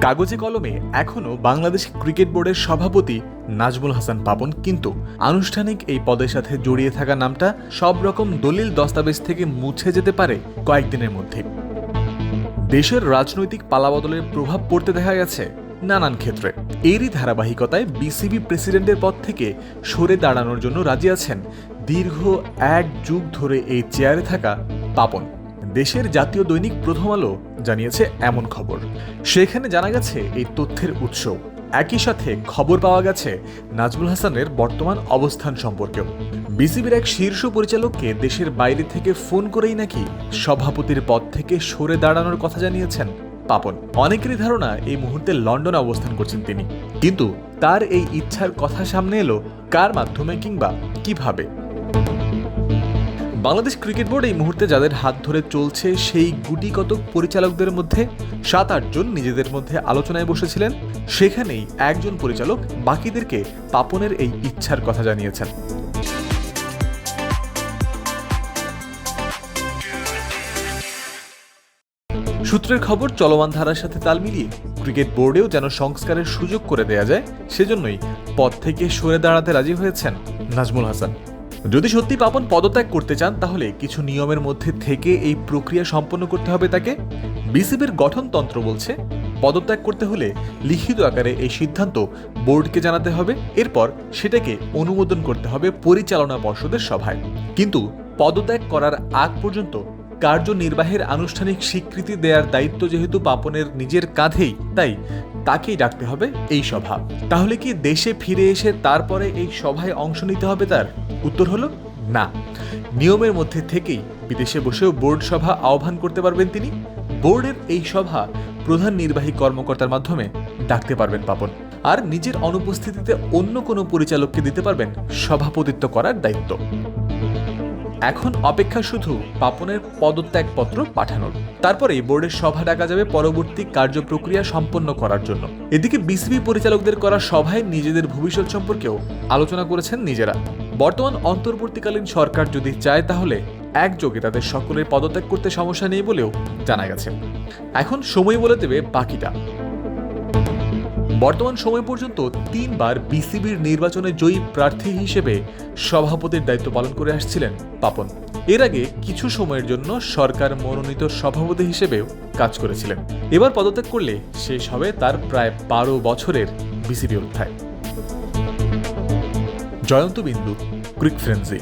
কাগজে কলমে এখনও বাংলাদেশ ক্রিকেট বোর্ডের সভাপতি নাজমুল হাসান পাপন কিন্তু আনুষ্ঠানিক এই পদের সাথে জড়িয়ে থাকা নামটা সব রকম দলিল দস্তাবেজ থেকে মুছে যেতে পারে কয়েকদিনের মধ্যে। দেশের রাজনৈতিক পালাবদলের প্রভাব পড়তে দেখা গেছে নানান ক্ষেত্রে। এরই ধারাবাহিকতায় বিসিবি প্রেসিডেন্টের পদ থেকে সরে দাঁড়ানোর জন্য রাজি আছেন দীর্ঘ এক যুগ ধরে এই চেয়ারে থাকা পাপন। দেশের জাতীয় দৈনিক প্রথম আলো জানিয়েছে এমন খবর। সেখানে জানা গেছে, এই তথ্যের উৎস। একই সাথে খবর পাওয়া গেছে নাজমুল হাসানের বর্তমান অবস্থান সম্পর্কেও। বিসিবির এক শীর্ষ পরিচালককে দেশের বাইরে থেকে ফোন করেই নাকি সভাপতির পদ থেকে সরে দাঁড়ানোর কথা জানিয়েছেন পাপন। অনেকেরই ধারণা এই মুহূর্তে লন্ডনে অবস্থান করছেন তিনি। কিন্তু তার এই ইচ্ছার কথা সামনে এলো কার মাধ্যমে কিংবা কীভাবে? বাংলাদেশ ক্রিকেট বোর্ড এই মুহূর্তে যাদের হাত ধরে চলছে সেই গুটি কতক পরিচালকদের মধ্যে সাত আটজন নিজেদের মধ্যে আলোচনায় বসেছিলেন। সেখানেই একজন পরিচালক বাকিদেরকে পাপনের এই ইচ্ছার কথা জানিয়েছেন। সূত্রের খবর, চলমান ধারার সাথে তাল মিলিয়ে ক্রিকেট বোর্ডেও যেন সংস্কারের সুযোগ করে দেয়া যায়, সেজন্যই পদ থেকে সরে দাঁড়াতে রাজি হয়েছেন নাজমুল হাসান। যদি সত্যি পাপন পদত্যাগ করতে চান, তাহলে কিছু নিয়মের মধ্যে থেকে এই প্রক্রিয়া সম্পন্ন করতে হবে তাকে। বিসিবির গঠনতন্ত্র বলছে, পদত্যাগ করতে হলে লিখিত আকারে এই সিদ্ধান্ত বোর্ডকে জানাতে হবে। এরপর সেটাকে অনুমোদন করতে হবে পরিচালনা পর্ষদের সভায়। কিন্তু পদত্যাগ করার আগ পর্যন্ত কার্যনির্বাহের আনুষ্ঠানিক স্বীকৃতি দেওয়ার দায়িত্ব যেহেতু পাপনের নিজের কাঁধেই, তাই তাকেই ডাকতে হবে এই সভা। তাহলে কি দেশে ফিরে এসে তারপরে এই সভায় অংশ নিতে হবে তার? উত্তর হলো, না। নিয়মের মধ্যে থেকেই বিদেশে বসেও বোর্ড সভা আহ্বান করতে পারবেন তিনি। বোর্ডের এই সভা প্রধান নির্বাহী কর্মকর্তার মাধ্যমে ডাকতে পারবেন পাপন। আর নিজের অনুপস্থিতিতে অন্য কোনো পরিচালককে দিতে পারবেন সভাপতিত্ব করার দায়িত্ব। এখন অপেক্ষা শুধু পাপনের পদত্যাগপত্র পাঠানোর। তারপরে বোর্ডের সভা ডাকা যাবে পরবর্তী কার্যপ্রক্রিয়া সম্পন্ন করার জন্য। এদিকে বিসিবি পরিচালকদের করা সভায় নিজেদের ভবিষ্যৎ সম্পর্কেও আলোচনা করেছেন নিজেরা। বর্তমান অন্তর্বর্তীকালীন সরকার যদি চায় তাহলে একযোগে তাদের সকলের পদত্যাগ করতে সমস্যা নেই বলেও জানা গেছে। এখন সময় বলে দেবে বাকিটা। বর্তমান সময় পর্যন্ত তিনবার বিসিবির নির্বাচনে জয়ী প্রার্থী হিসেবে সভাপতির দায়িত্ব পালন করে আসছিলেন পাপন। এর আগে কিছু সময়ের জন্য সরকার মনোনীত সভাপতি হিসেবেও কাজ করেছিলেন। এবার পদত্যাগ করলে শেষ হবে তার প্রায় বারো বছরের বিসিবি অধ্যায়। জয়ন্ত বিন্দু ক্রিক ফ্রেন্সি